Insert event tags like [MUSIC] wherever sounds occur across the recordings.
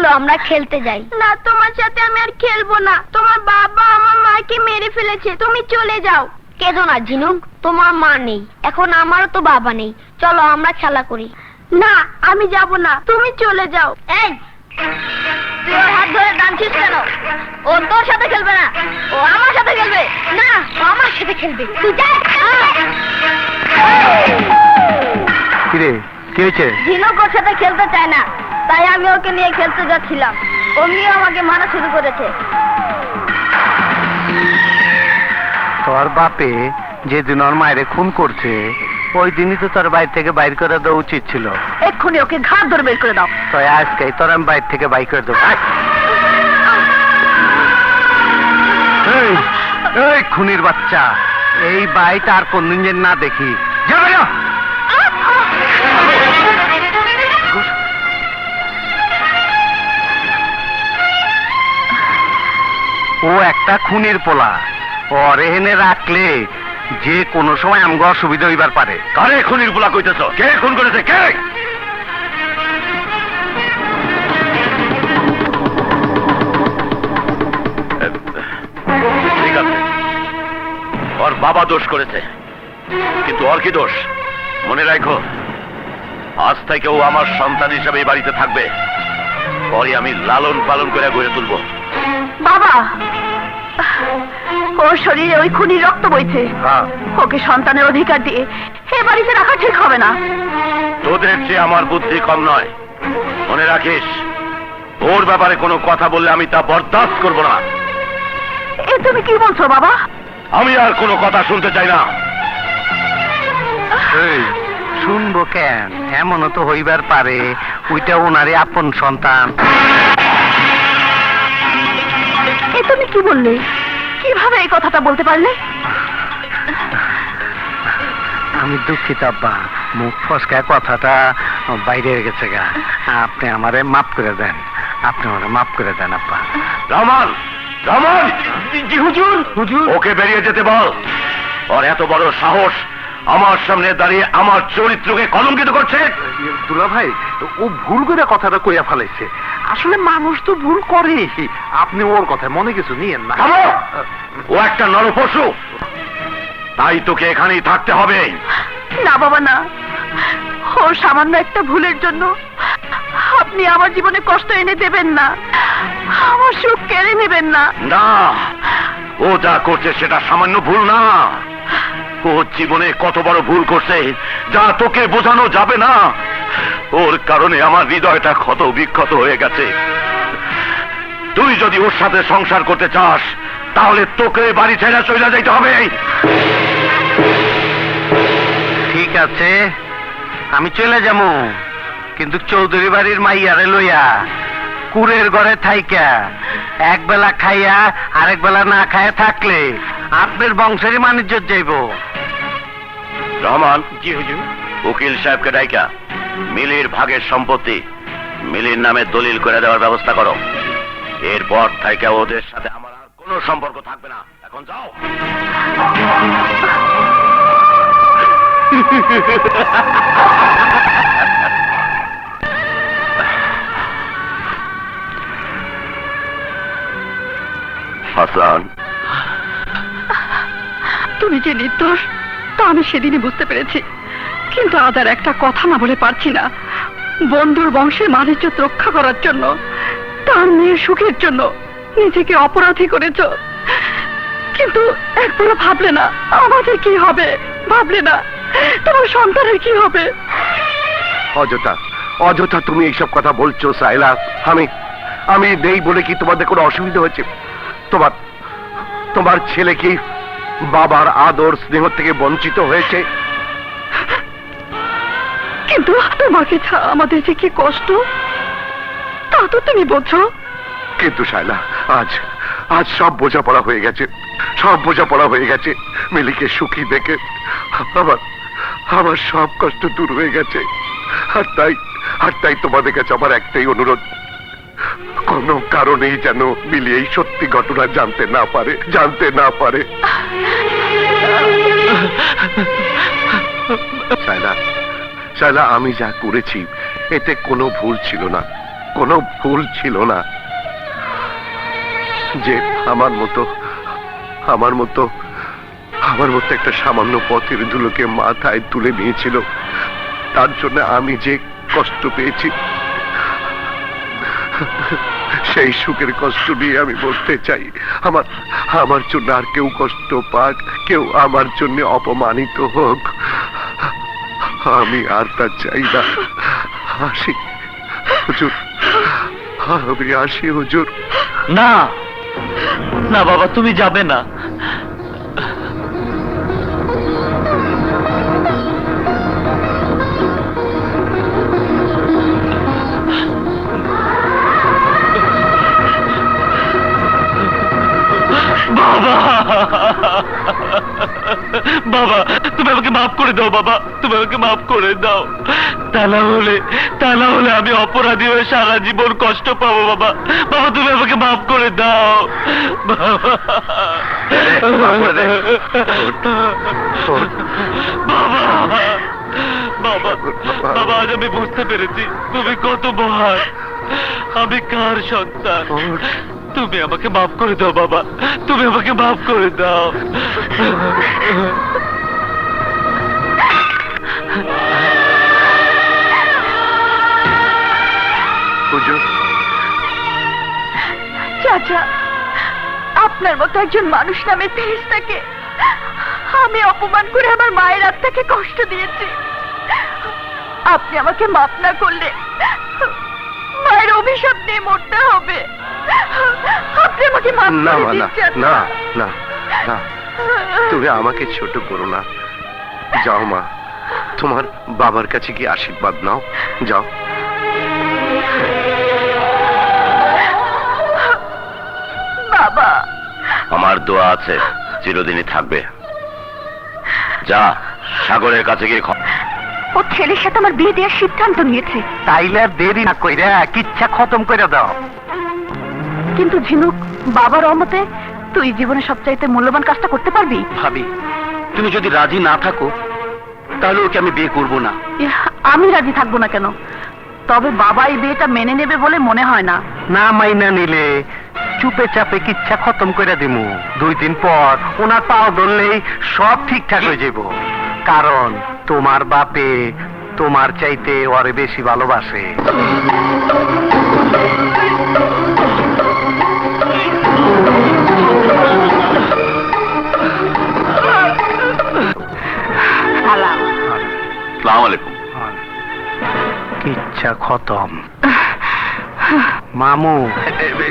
চলো আমরা খেলতে যাই। না তোমার সাথে আমি আর খেলব না। তোমার বাবা আমার মাকে মেরে ফেলেছে। তুমি চলে যাও। কেঁদো না ঝিনুক। তোমার মা নেই। এখন আমারও তো বাবা নেই। চলো আমরা খেলা করি। না আমি যাব না। তুমি চলে যাও। এই তুই ওর হাত ধরে টানছিস কেন? ও তোর সাথে খেলবে না। ও আমার সাথে খেলবে। না ও আমার সাথে খেলবে। তুই যা কিরে কি হয়েছে? ঝিনুক ওর সাথে খেলতে চায় না। তাই আমি ওকে নিয়ে খেলতে যাচ্ছিলাম। অমনিও আমাকে মারা শুরু করেছে। তোর বাপে যেদিন ওর মায়ের খুন করছে ওই দিনই তো তোর বাইর থেকে বাইর করে দেওয়া উচিত ছিল। এক্ষুনি ওকে ঘাট ধরে বের করে দাও। তো আজকে তোর আমি বাইর থেকে বাইর করে দেবো। এই, এই খুনির বাচ্চা এই বাইট আর কোনদিন যেন না দেখি। যাবে ও একটা খুনির পোলা। ওরে এনে রাখলে যে কোনো সময় আমগো অসুবিধা হইবার পারে। কারে খুনির পোলা কইতেছ? কে খুন করেছে? কে? ওর বাবা দোষ করেছে। কিন্তু ওর কি দোষ? মনে রাখো আজ থেকে ও আমার সন্তান হিসাবে এই বাড়িতে থাকবে। পরে আমি লালন পালন করে গড়ে তুলবো। বাবা ওর শরীরে ওই খুনি রক্ত বইছে। হ্যাঁ। ওকে সন্তানের অধিকার দিয়ে এ বাড়িতে রাখা ঠিক হবে না। তোদের চেয়ে আমার বুদ্ধি কম নয়। মনে রাখিস ওর ব্যাপারে কোনো কথা বললে আমি তা বরদাস্ত করব না। এ তুমি কি বলছো বাবা? আমি আর কোনো কথা শুনতে চাই না। এই, শুনব কেন? এমনও তো হইবার পারে ওইটা ওনারে আপন সন্তান। তুমি কি বললে? কীভাবে এই কথাটা বলতে পারলে? আমি দুঃখিত আব্বা। মুখ ফসকা কথাটা বাইরে গেছে গা। আপনি আমারে মাফ করে দেন। আপনি আমারে মাফ করে দেন আব্বা। রহমান রহমান জি হুজুর! হুজুর! ওকে বেরিয়ে যেতে বল। ওর এত বড় সাহস আমার সামনে দাঁড়িয়ে আমার চরিত্রকে কলঙ্কিত করছে। দুলা ভাই ও ভুল করে কথাটা কইয়া ফেলাইছে। আসলে মানুষ তো ভুল করে আপনি ওর কথা মনে কিছু নিয়েন না। ও একটা নরপশু। তাই তোকে এখানেই থাকতে হবে। না বাবা না। ওর সামান্য একটা ভুলের জন্য আপনি আমার জীবনে কষ্ট এনে দেবেন না। আমার সুখ কেড়ে নেবেন না। না ও যা করছে সেটা সামান্য ভুল না। ও জীবনে কত বড় ভুল করছে যা তোকে বোঝানো যাবে না। ওর কারণে আমার হৃদয়টা ক্ষত বিক্ষত হয়ে গেছে। তুই যদি ওর সাথে সংসার করতে চাস তাহলে তোকে বাড়ি ছেড়ে চলে যাইতে হবে। ঠিক আছে আমি চলে যাব। কিন্তু চৌধুরী বাড়ির মাইয়ারে লইয়া কুরের ঘরে থাইকা। এক বেলা খাইয়া আরেক বেলা না খাইয়া থাকলে আপনার বংশেরই বাণিজ্য যাইব। রহমান জি হুজুর। উকিল সাহেবকে ডাইকা। মিলির ভাগের সম্পত্তি মিলির নামে দলিল করে দেওয়ার ব্যবস্থা করো। এরপর থেকে ওদের সাথে আমার আর কোনো সম্পর্ক থাকবে না। এখন যাও। হাসান। তুমি যে নির্দোষ, তা আমি সেদিনই বুঝতে পেরেছি। কিন্তু আজ আর একটা কথা না বলে পারছি না। বন্ধুর বংশের মানিজ্যত রক্ষা করার জন্য, তার মেয়ের সুখের জন্য নিজেকে অপরাধী করেছ। কিন্তু একবারও ভাবলে না, আমাদের কি হবে? ভাবলে না, তোমার সন্তানের কি হবে? অযথা অযথা তুমি এইসব কথা বলছো সাইলা আমি আমি নেই বলে কি তোমাদের কোনো অসুবিধা হয়েছে? তোমার তোমার ছেলে কি বাবার আদর স্নেহ থেকে বঞ্চিত হয়েছে? কিন্তু তোমাকে ছাড়া আমাদের যে কি কষ্ট তা তো তুমি বোঝো। কিন্তু শাইলা আজ আজ সব বোঝাপড়া হয়ে গেছে। সব বোঝাপড়া হয়ে গেছে। মিলিকে সুখী দেখে আমার আমার সব কষ্ট দূর হয়ে গেছে। আর তাই আর তাই তোমাদের কাছে আমার একটাই অনুরোধ। কোনো কারণেই যেন মিলি এই সত্যি ঘটনা জানতে না পারে জানতে না পারে। [LAUGHS] শাইলা শাইলা আমি যা করেছি, এতে কোনো ভুল ছিল না, কোনো ভুল ছিল না। যে আমার মতো আমার মতো আমার মতো একটা সামান্য পথের ধুলোকে মাথায় তুলে নিয়েছিল, তার জন্য আমি যে কষ্ট পেয়েছি, সেই সুখের কষ্ট নিয়ে আমি বলতে চাই, আমার আমার জন্য আর কেউ কষ্ট পাক, কেউ আমার জন্য অপমানিত হোক। আমি আর তা চাই না। আসি হুজুর, আমি আসি হুজুর। না না বাবা, তুমি যাবে না। মাফ করে দাও বাবা। তুমি আমাকে মাফ করে দাও। তা না হলে তা না হলে আমি অপরাধী হয়ে সারা জীবন কষ্ট পাবো বাবা। বাবা তুমি আমাকে মাফ করে দাও। বাবা। বাবা বাবা আজ আমি বুঝতে পেরেছি তুমি কত মহান। আমি কার সন্তান? তুমি আমাকে মাফ করে দাও বাবা। তুমি আমাকে মাফ করে দাও। হুজুর চাচা আপনার মতো একজন মানুষ নামে ফেরেশতাকে আমি অপমান করে আমার মায়ের আত্মাকে কষ্ট দিয়েছি। আপনি আমাকে মাপ না করলে মায়ের অভিশাপ নিয়ে মরতে হবে। আপনি আমাকে মাপ না না না না না। তুমি আমাকে ছোট করো না। যাও মা তোমার বাবার কাছে গিয়ে আশীর্বাদ নাও। যাও। আমার দোয়া আছে চিরদিনই থাকবে। যা সাগরের কাছে গিয়ে খ- ও ছেলের সাথে আমার বিয়ে দেওয়ার সিদ্ধান্ত নিয়েছে। তাইলে দেরি না কইরা কিচ্ছা খতম করে দাও। কিন্তু ঝিনুক বাবার অমতে তুই জীবনে সবচাইতে মূল্যবান কাজটা করতে পারবি? ভাবি তুমি যদি রাজি না থাকো তাহলে ওকে আমি বিয়ে করব না। ইহ, আমি রাজি থাকব না কেন? তবে বাবা এই বিয়েটা মেনে নেবে বলে মনে হয় না। না মাইনা নিলে চুপে চাপে কিচ্ছা খতম করে দিমু। দুই দিন পর ওনার পাও ধরলেই সব ঠিকঠাক হয়ে যাব কারণ তোমার বাপে তোমার চাইতে ওরে বেশি ভালোবাসে। সালাম। সালাম আলাইকুম। কিচ্ছা খতম। মামু।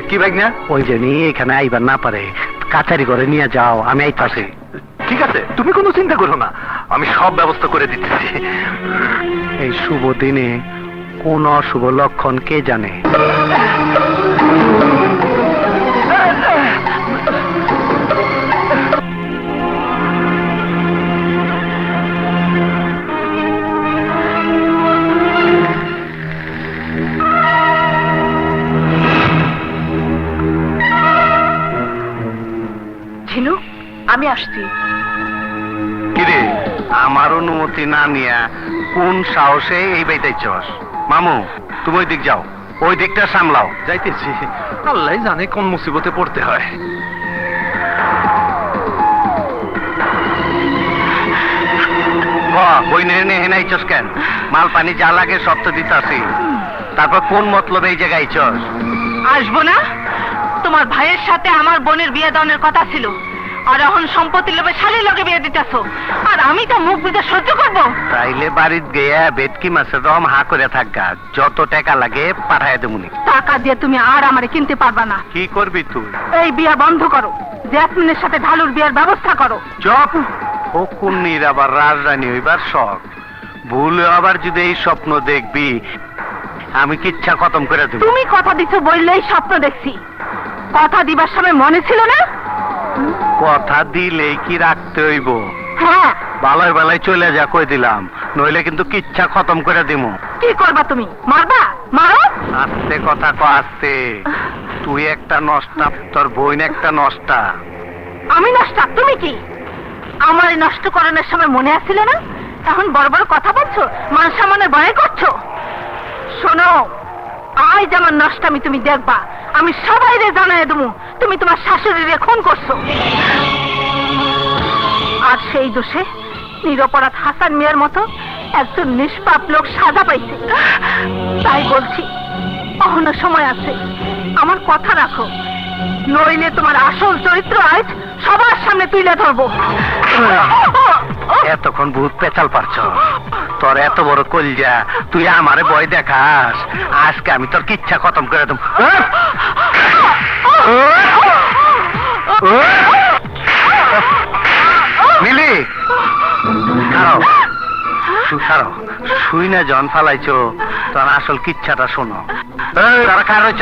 কি ভাই না ওই যে নিয়ে এখানে আইবার না পারে। কাছারি করে নিয়ে যাও আমি আইতাছি। ঠিক আছে তুমি কোনো চিন্তা করো না। আমি সব ব্যবস্থা করে দিতেছি। এই শুভ দিনে কোন অশুভ লক্ষণ কে জানে? আসছি। কিরে আমার অনুমতি না নিয়া কোন সাহসে এই বাইতাইছস মামু তুমি ওই দিক যাও। ওই দিকটা সামলাও। যাইতেছি। আল্লাহ জানে কোন মুসিবতে পড়তে হয়। বই নিয়ে হেনাইছস কেন? মাল পানি যা লাগে সব তো দিতাছি। তারপর কোন মতলবে এই জায়গায় আইছস? আসব না? তোমার ভাইয়ের সাথে আমার বোনের বিয়ে দেওয়ার কথা ছিল। আর এখন সম্পত্তি লোভে শালির লগে বিয়ে দিতেছ। আর আমি তো মুখ বুঝে সহ্য করব। তাইলে বাড়িত গিয়া বেদকি মাছের রম হা করে থাকা যত টাকা লাগে পাঠায় দেবুনি টাকা দিয়ে তুমি আর আমারে কিনতে পারবা না। কি করবি তুই? এই বিয়া বন্ধ করো। জ্যাসমিনের সাথে ঢালুর বিয়ার ব্যবস্থা করো। চপ। আবার রাজধানী হইবার শখ। ভুল আবার যদি এই স্বপ্ন দেখবি আমি কিচ্ছা খতম করে দেব। তুমি কথা দিচ্ছ বললেই স্বপ্ন দেখছি। কথা দিবার সময় মনে ছিল না? কথা দিলেই কি রাখতে হইব? হ্যাঁ। বালায় বালায় চলে যা কই দিলাম। নইলে কিন্তু কিচ্ছা খতম করে দিমু। কি করবা তুমি? মারবা? মারো? আস্তে কথা ক আস্তে। তুই একটা নষ্টা তোর বোন একটা নষ্টা। আমি নষ্ট? তুমি কি? আমার নষ্ট করানোর সময় মনে আসছিল না? এখন বড় বড় কথা বলছো? মান সম্মানের ভয় করছ? শোনো আজ আমার নষ্টামি তুমি দেখবা। আমি সবাইরে জানাই দেবো, তুমি তোমার শাশুড়িরে খুন করছ। আর সেই দোষে নিরপরাধ হাসান মিয়ার মতো একজন নিষ্পাপ লোক সাজা পাইছে। তাই বলছি, অহনো সময় আছে। আমার কথা রাখো। নইলে তোমার আসল চরিত্র আজ সবার সামনে তুলে ধরবো। এতক্ষণ ভূত পেঁচাল পারছ। তোর এত বড় কলজা, তুই আমারে ভয় দেখাস। আজকে আমি তোর কিচ্ছা খতম করে দেব। মিলি খারাপ শুই না জন ফালাইছো। তোর আসল কিচ্ছাটা শোনো। তারা